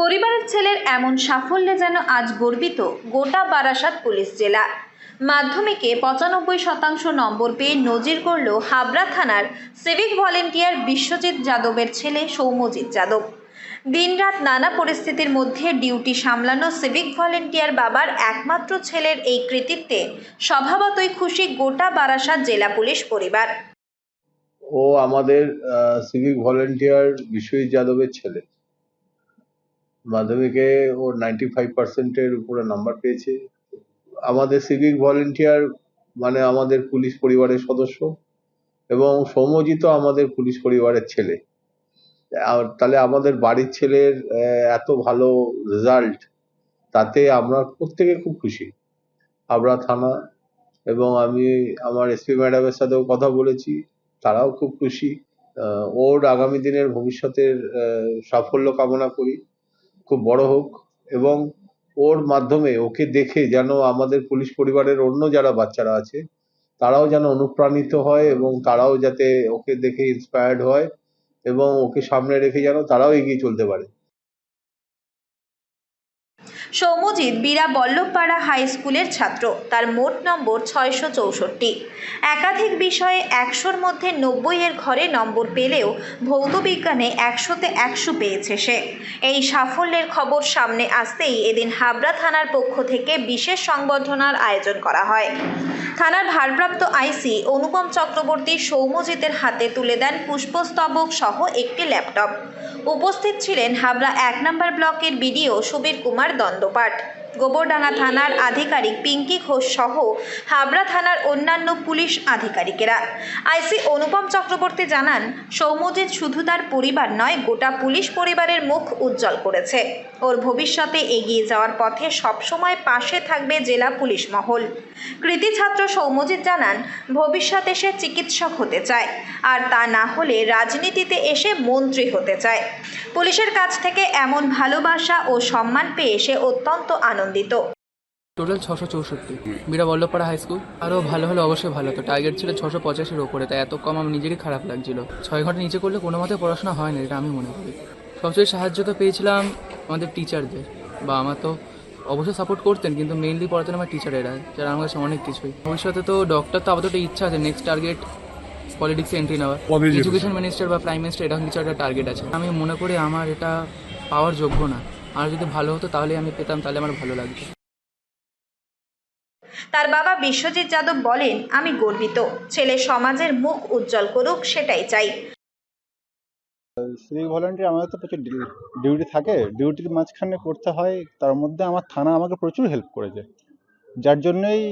পরিবারের ছেলের এমন সাফল্যে যেন আজ গর্বিত গোটা বারাসাত পুলিশ জেলা। মাধ্যমিকে পঁচানব্বই শতাংশ নম্বর পেয়ে নজির করল হাবড়া থানার সিভিক ভলেন্টিয়ার বিশ্বজিৎ যাদবের ছেলে সৌম্যজিৎ যাদব। দিনরাত নানা পরিস্থিতির মধ্যে ডিউটি সামলানো সিভিক ভলেন্টিয়ার বাবার একমাত্র ছেলের এই কৃতিত্বে স্বভাবতই খুশি গোটা বারাসাত জেলা পুলিশ পরিবার। ও আমাদের সিভিক ভলেন্টিয়ার বিশ্বজিৎ যাদবের ছেলে। মাধ্যমিকে ও নাইনটি ফাইভ পার্সেন্টের উপরে নাম্বার পেয়েছে। আমাদের সিভিক ভলেন্টিয়ার মানে আমাদের পুলিশ পরিবারের সদস্য এবং সৌম্যজিৎও আমাদের পুলিশ পরিবারের ছেলে। আর তাহলে আমাদের বাড়ির ছেলের এত ভালো রেজাল্ট তাতে আমরা প্রত্যেকে খুব খুশি। হাবড়া থানা এবং আমি আমার এসপি ম্যাডামের সাথেও কথা বলেছি, তারাও খুব খুশি। ওর আগামী দিনের ভবিষ্যতের সাফল্য কামনা করি। খুব বড় হোক এবং ওর মাধ্যমে ওকে দেখে যেন আমাদের পুলিশ পরিবারের অন্য যারা বাচ্চারা আছে, তারাও যেন অনুপ্রাণিত হয় এবং তারাও যাতে ওকে দেখে ইন্সপায়ার্ড হয় এবং ওকে সামনে রেখে যেন তারাও এগিয়ে চলতে পারে। সৌম্যজিৎ বীরা বল্লভপাড়া হাই স্কুলের ছাত্র। তার মোট নম্বর ছয়শো চৌষট্টি। একাধিক বিষয়ে একশোর মধ্যে নব্বই এর ঘরে নম্বর পেলেও ভৌত বিজ্ঞানে একশোতে একশো পেয়েছে সে। এই সাফল্যের খবর সামনে আসতেই এদিন হাবড়া থানার পক্ষ থেকে বিশেষ সংবর্ধনার আয়োজন করা হয়। থানার ভারপ্রাপ্ত আইসি অনুপম চক্রবর্তী সৌমজিতের হাতে তুলে দেন পুষ্পস্তবক সহ একটি ল্যাপটপ। উপস্থিত ছিলেন হাবড়া এক নম্বর ব্লকের বিডিও সুবীর কুমার छंदोपाठ গোবরডাঙ্গা থানার আধিকারিক পিঙ্কি ঘোষ সহ হাবড়া থানার অন্যান্য পুলিশ আধিকারিকেরা। আইসি অনুপম চক্রবর্তী জানান, সৌম্যজিৎ শুধু তার পরিবার নয়, গোটা পুলিশ পরিবারের মুখ উজ্জ্বল করেছে। ওর ভবিষ্যতে এগিয়ে যাওয়ার পথে সবসময় পাশে থাকবে জেলা পুলিশ মহল। কৃতি ছাত্র সৌম্যজিৎ জানান, ভবিষ্যতে সে চিকিৎসক হতে চায়, আর তা না হলে রাজনীতিতে এসে মন্ত্রী হতে চায়। পুলিশের কাছ থেকে এমন ভালোবাসা ও সম্মান পেয়ে সে অত্যন্ত আনন্দিত। টোটাল ছশো চৌষট্টি। বীরা বল্লভপাড়া হাই স্কুল আরও ভালো হলে অবশ্যই ভালো হতো। টার্গেট ছিল ছশো পঁচাশির ওপরে তাই এত কম আমার নিজেরই খারাপ লাগছিল। ছয় ঘণ্টা নিচে করলে কোনো মতে পড়াশোনা হয় না এটা আমি মনে করি। সবচেয়ে সাহায্য তো পেয়েছিলাম আমাদের টিচারদের বা আমার তো অবশ্যই সাপোর্ট করতেন কিন্তু মেইনলি পড়াতেন আমার টিচারেরা যারা আমার কাছে অনেক কিছুই। ভবিষ্যতে তো ডক্টর তো আপাতত ইচ্ছা আছে নেক্সট টার্গেট পলিটিক্সে এন্ট্রি নেওয়ার। এডুকেশন মিনিস্টার বা প্রাইম মিনিস্টার এরকম কিছু একটা টার্গেট আছে। আমি মনে করি আমার এটা পাওয়ার যোগ্য না। আর যদি ভালো হতো তাহলে আমি পেতাম তাহলে আমার ভালো লাগতো। তার বাবা বিশ্বজিৎ যাদব বলেন আমি গর্বিত। ছেলে সমাজের মুখ উজ্জ্বল করুক সেটাই চাই। সিভিক ভলেন্টিয়ার আমাদের তো প্রচুর ডিউটি থাকে। ডিউটির মাঝখানে করতে হয় তার মধ্যে আমার থানা আমাকে প্রচুর হেল্প করেছে। যার জন্যই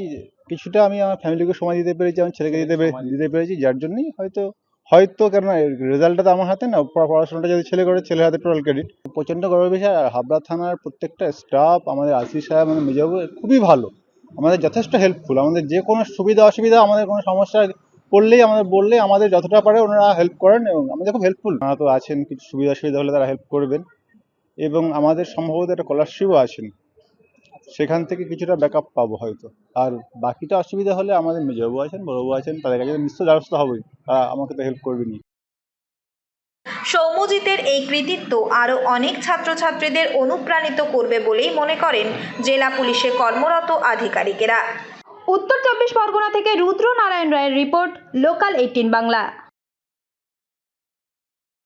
কিছুটা আমি আমার ফ্যামিলিকে সময় দিতে পেরেছি আমার ছেলেকে দিতে পেরে দিতে পেরেছি। যার জন্যই হয়তো হয়তো কেন রেজাল্টটা তো আমার হাতে না পড়াশোনাটা যদি ছেলে করে, ছেলের হাতে টোটাল ক্রেডিট প্রচণ্ড গর্বের বিষয়, আর হাবড়া থানার প্রত্যেকটা স্টাফ আমাদের আশিস সাহেব, আমাদের মেজবাবু খুবই ভালো। আমাদের যথেষ্ট হেল্পফুল আমাদের যে কোনো সুবিধা, অসুবিধা, আমাদের কোনো সমস্যা পড়লেই, আমাদের বললেই আমাদের যতটা পারে ওনারা হেল্প করেন এবং আমাদের খুব হেল্পফুল তারা তো আছেন, কিছু সুবিধা অসুবিধা হলে তারা হেল্প করবেন। এবং আমাদের সম্ভবত একটা স্কলারশিপও আছেন। সেখান থেকে কিছুটা ব্যাকআপ পাবো হয়তো। আর বাকিটা অসুবিধা হলে আমাদের মেজবাবু আছেন বড়বাবু আছেন তাদের কাছে নিশ্চয় দ্বারস্থ হবেই। তারা আমাকে তো হেল্প করবেনই। সৌম্যজিতের এই কৃতিত্ব আরও অনেক ছাত্রছাত্রীদের অনুপ্রাণিত করবে বলেই মনে করেন জেলা পুলিশে কর্মরত আধিকারিকেরা। উত্তর চব্বিশ পরগনা থেকে রুদ্র নারায়ণ রায়ের রিপোর্ট লোকাল এইটিন বাংলা।